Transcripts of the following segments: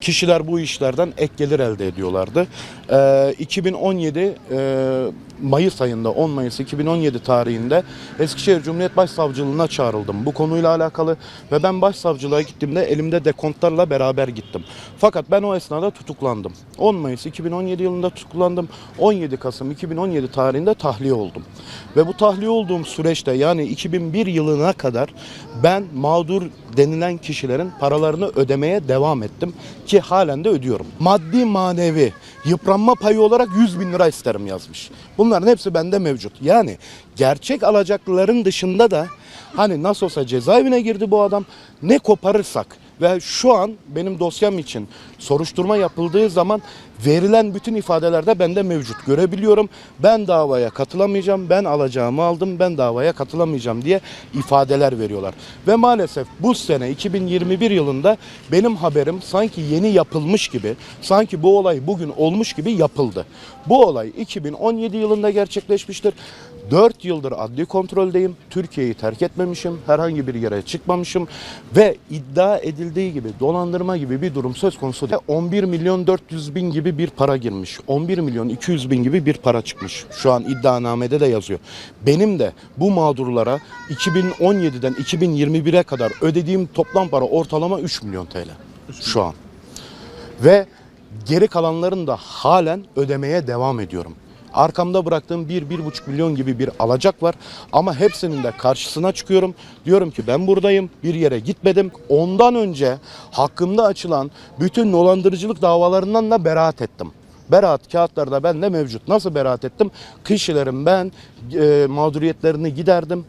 Kişiler bu işlerden ek gelir elde ediyorlardı. Ee, 2017 e, Mayıs ayında 10 Mayıs 2017 tarihinde Eskişehir Cumhuriyet Başsavcılığına çağrıldım bu konuyla alakalı ve ben başsavcılığa gittiğimde elimde dekontlarla beraber gittim. Fakat ben o esnada tutuklandım. 10 Mayıs 2017 yılında tutuklandım. 17 Kasım 2017 tarihinde tahliye oldum. Ve bu tahliye olduğum süreçte yani 2001 yılına kadar ben mağdur denilen kişilerin paralarını ödemeye devam ettim ki halen de ödüyorum. Maddi manevi yıpranma payı olarak 100 bin lira isterim yazmış. Bunların hepsi bende mevcut. Yani gerçek alacaklıların dışında da hani nasıl olsa cezaevine girdi bu adam ne koparırsak ve şu an benim dosyam için soruşturma yapıldığı zaman verilen bütün ifadelerde bende mevcut. Görebiliyorum. Ben davaya katılamayacağım. Ben alacağımı aldım. Ben davaya katılamayacağım diye ifadeler veriyorlar. Ve maalesef bu sene 2021 yılında benim haberim sanki yeni yapılmış gibi, sanki bu olay bugün olmuş gibi yapıldı. Bu olay 2017 yılında gerçekleşmiştir. 4 yıldır adli kontroldeyim. Türkiye'yi terk etmemişim. Herhangi bir yere çıkmamışım. Ve iddia edildiği gibi dolandırma gibi bir durum söz konusu değil. 11 milyon 400 bin gibi bir para girmiş. 11 milyon 200 bin gibi bir para çıkmış. Şu an iddianamede de yazıyor. Benim de bu mağdurlara 2017'den 2021'e kadar ödediğim toplam para ortalama 3 milyon TL. Şu an. Ve geri kalanların da halen ödemeye devam ediyorum. Arkamda bıraktığım 1-1,5 milyon gibi bir alacak var. Ama hepsinin de karşısına çıkıyorum. Diyorum ki ben buradayım, bir yere gitmedim. Ondan önce hakkımda açılan bütün dolandırıcılık davalarından da beraat ettim. Beraat kağıtları da bende mevcut. Nasıl beraat ettim? Kişilerin ben e, mağduriyetlerini giderdim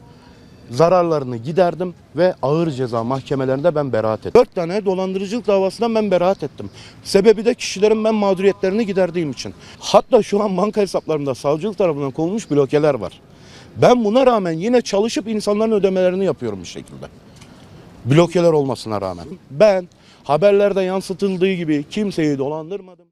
zararlarını giderdim ve ağır ceza mahkemelerinde ben beraat ettim. Dört tane dolandırıcılık davasından ben beraat ettim. Sebebi de kişilerin ben mağduriyetlerini giderdiğim için. Hatta şu an banka hesaplarımda savcılık tarafından konulmuş blokeler var. Ben buna rağmen yine çalışıp insanların ödemelerini yapıyorum bir şekilde. Blokeler olmasına rağmen. Ben haberlerde yansıtıldığı gibi kimseyi dolandırmadım.